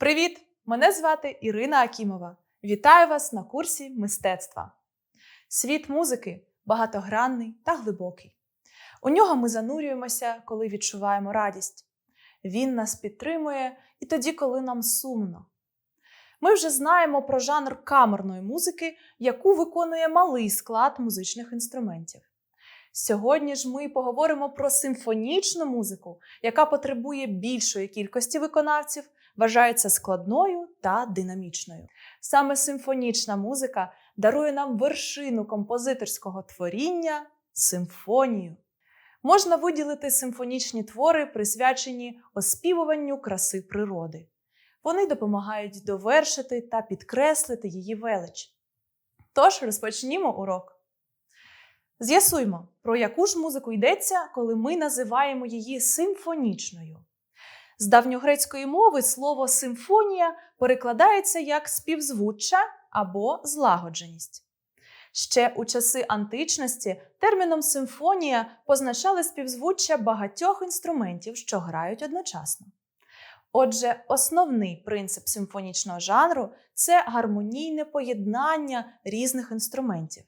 Привіт! Мене звати Ірина Акімова. Вітаю вас на курсі мистецтва. Світ музики багатогранний та глибокий. У нього ми занурюємося, коли відчуваємо радість. Він нас підтримує і тоді, коли нам сумно. Ми вже знаємо про жанр камерної музики, яку виконує малий склад музичних інструментів. Сьогодні ж ми поговоримо про симфонічну музику, яка потребує більшої кількості виконавців, вважається складною та динамічною. Саме симфонічна музика дарує нам вершину композиторського творіння симфонію. Можна виділити симфонічні твори, присвячені оспівуванню краси природи. Вони допомагають довершити та підкреслити її велич. Тож розпочнімо урок. З'ясуймо, про яку ж музику йдеться, коли ми називаємо її симфонічною. З давньогрецької мови слово симфонія перекладається як співзвуччя або злагодженість. Ще у часи античності терміном симфонія позначали співзвуччя багатьох інструментів, що грають одночасно. Отже, основний принцип симфонічного жанру це гармонійне поєднання різних інструментів.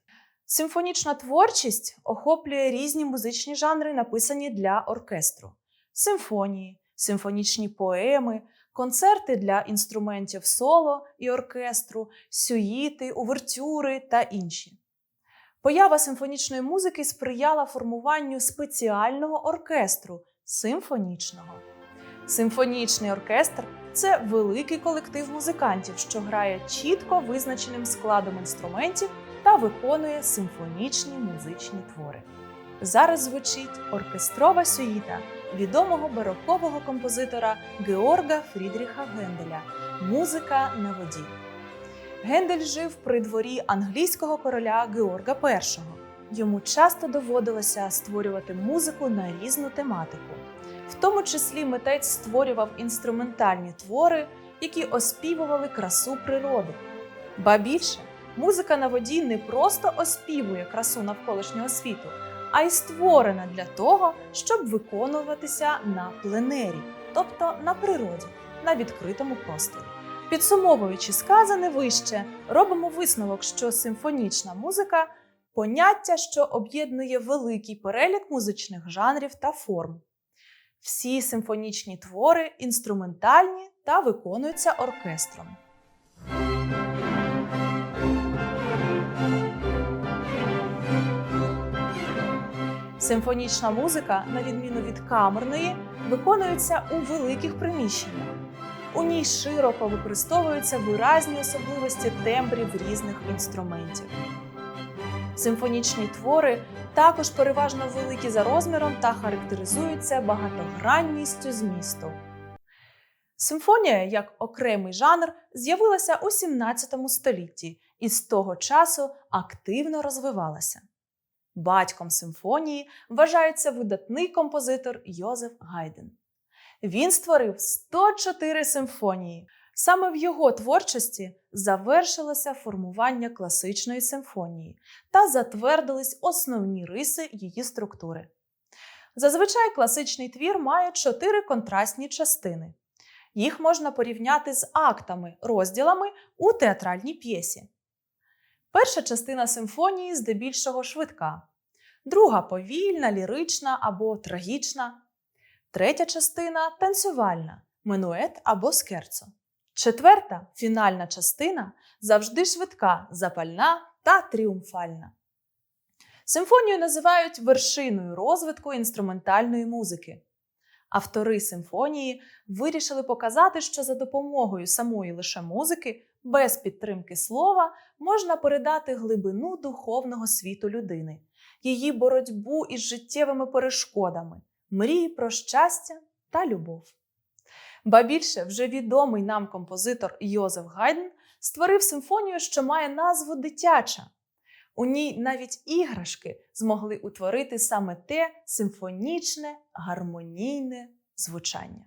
Симфонічна творчість охоплює різні музичні жанри, написані для оркестру: симфонії, симфонічні поеми, концерти для інструментів соло і оркестру, сюїти, увертюри та інші. Поява симфонічної музики сприяла формуванню спеціального оркестру симфонічного. Симфонічний оркестр це великий колектив музикантів, що грає чітко визначеним складом інструментів та виконує симфонічні музичні твори. Зараз звучить оркестрова сюїта відомого барокового композитора Георга Фрідріха Генделя Музика на воді. Гендель жив при дворі англійського короля Георга І. Йому часто доводилося створювати музику на різну тематику. В тому числі митець створював інструментальні твори, які оспівували красу природи. Ба більше, музика на воді не просто оспівує красу навколишнього світу, а й створена для того, щоб виконуватися на пленері, тобто на природі, на відкритому просторі. Підсумовуючи сказане вище, робимо висновок, що симфонічна музика поняття, що об'єднує великий перелік музичних жанрів та форм. Всі симфонічні твори інструментальні та виконуються оркестром. Симфонічна музика, на відміну від камерної, виконується у великих приміщеннях. У ній широко використовуються виразні особливості тембрів різних інструментів. Симфонічні твори також переважно великі за розміром та характеризуються багатогранністю змісту. Симфонія як окремий жанр з'явилася у 17 столітті і з того часу активно розвивалася. Батьком симфонії вважається видатний композитор Йозеф Гайден. Він створив 104 симфонії. Саме в його творчості завершилося формування класичної симфонії та затвердились основні риси її структури. Зазвичай класичний твір має чотири контрастні частини. Їх можна порівняти з актами, розділами у театральній п'єсі. Перша частина симфонії здебільшого швидка, друга повільна, лірична або трагічна, третя частина танцювальна, минует або скерцо. Четверта фінальна частина завжди швидка, запальна та тріумфальна. Симфонію називають вершиною розвитку інструментальної музики. Автори симфонії вирішили показати, що за допомогою самої лише музики, без підтримки слова, можна передати глибину духовного світу людини, її боротьбу із життєвими перешкодами, мрії про щастя та любов. Ба більше вже відомий нам композитор Йозеф Гайден створив симфонію, що має назву дитяча. У ній навіть іграшки змогли утворити саме те симфонічне, гармонійне звучання.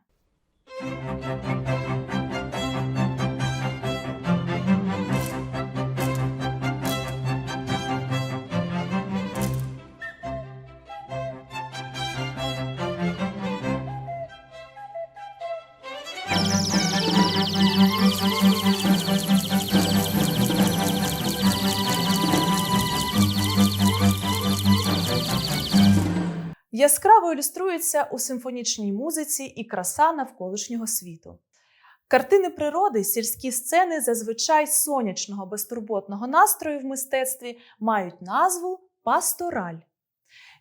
Яскраво ілюструється у симфонічній музиці і краса навколишнього світу. Картини природи, сільські сцени зазвичай сонячного безтурботного настрою в мистецтві мають назву пастораль.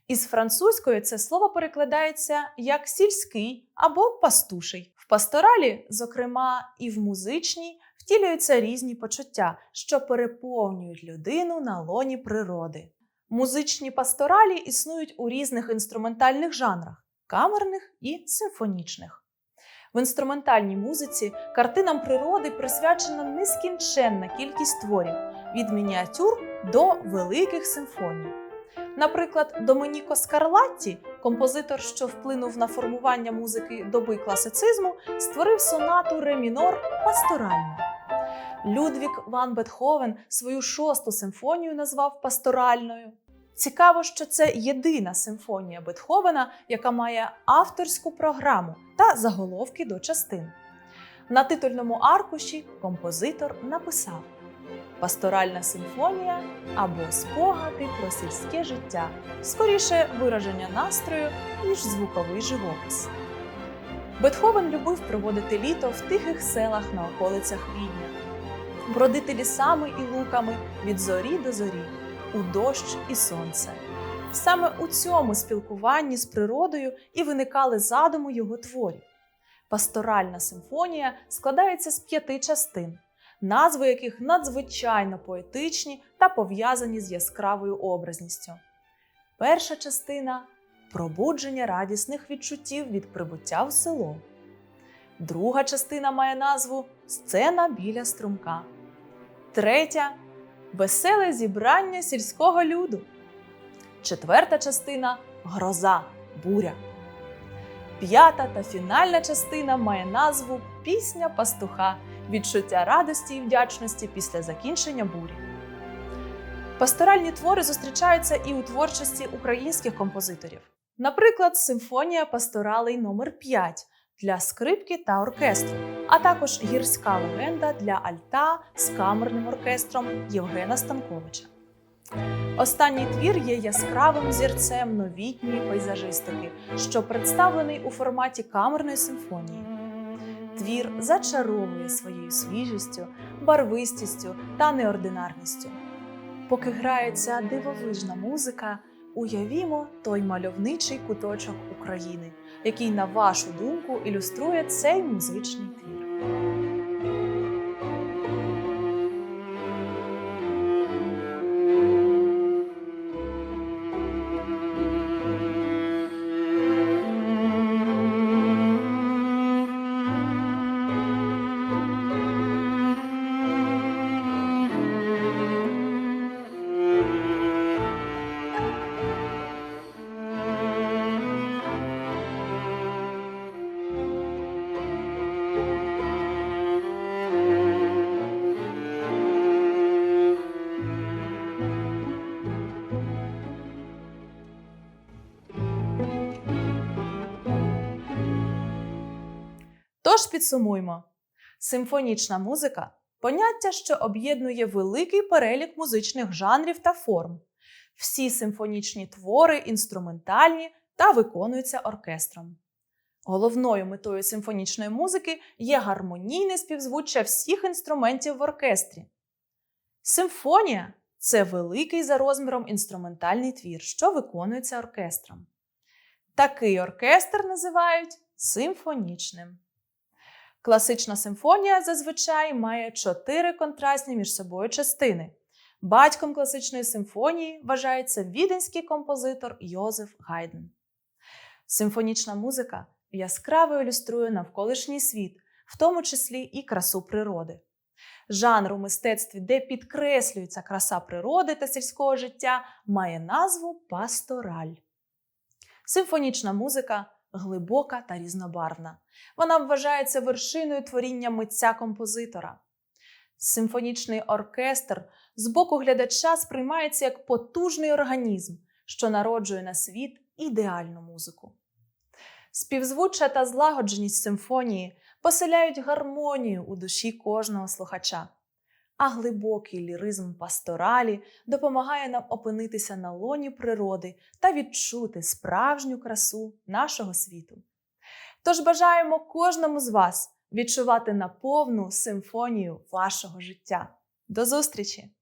Із французької це слово перекладається як сільський або пастуший. В пасторалі, зокрема, і в музичній, втілюються різні почуття, що переповнюють людину на лоні природи. Музичні пасторалі існують у різних інструментальних жанрах камерних і симфонічних. В інструментальній музиці картинам природи присвячена нескінченна кількість творів від мініатюр до великих симфоній. Наприклад, Доменіко Скарлатті, композитор, що вплинув на формування музики доби класицизму, створив сонату ре мінор пасторальну. Людвік Ван Бетховен свою шосту симфонію назвав пасторальною. Цікаво, що це єдина симфонія Бетховена, яка має авторську програму та заголовки до частин. На титульному аркуші композитор написав Пасторальна симфонія або спогади про сільське життя, скоріше вираження настрою, ніж звуковий живопис. Бетховен любив проводити літо в тихих селах на околицях Відня, бродити лісами і луками від зорі до зорі, у дощ і сонце. Саме у цьому спілкуванні з природою і виникали задуми його творів. Пасторальна симфонія складається з п'яти частин, назви яких надзвичайно поетичні та пов'язані з яскравою образністю. Перша частина пробудження радісних відчуттів від прибуття в село. Друга частина має назву Сцена біля струмка. Третя веселе зібрання сільського люду. Четверта частина гроза, буря. П'ята та фінальна частина має назву Пісня пастуха, відчуття радості і вдячності після закінчення бурі. Пасторальні твори зустрічаються і у творчості українських композиторів. Наприклад, симфонія пасторалей номер 5 для скрипки та оркестру, а також гірська легенда для альта з камерним оркестром Євгена Станковича. Останній твір є яскравим зірцем новітньої пейзажистики, що представлений у форматі камерної симфонії. Твір зачаровує своєю свіжістю, барвистістю та неординарністю. Поки грається дивовижна музика, уявімо той мальовничий куточок України, який, на вашу думку, ілюструє цей музичний твір. Тож підсумуймо: симфонічна музика поняття, що об'єднує великий перелік музичних жанрів та форм. Всі симфонічні твори інструментальні та виконуються оркестром. Головною метою симфонічної музики є гармонійне співзвуччя всіх інструментів в оркестрі. Симфонія це великий за розміром інструментальний твір, що виконується оркестром. Такий оркестр називають симфонічним. Класична симфонія зазвичай має чотири контрастні між собою частини. Батьком класичної симфонії вважається віденський композитор Йозеф Гайден. Симфонічна музика яскраво ілюструє навколишній світ, в тому числі і красу природи. Жанр у мистецтві, де підкреслюється краса природи та сільського життя, має назву пастораль. Симфонічна музика глибока та різнобарвна. Вона вважається вершиною творіння митця-композитора. Симфонічний оркестр з боку глядача сприймається як потужний організм, що народжує на світ ідеальну музику. Співзвуччя та злагодженість симфонії поселяють гармонію у душі кожного слухача. А глибокий ліризм пасторалі допомагає нам опинитися на лоні природи та відчути справжню красу нашого світу. Тож бажаємо кожному з вас відчувати наповну симфонію вашого життя. До зустрічі!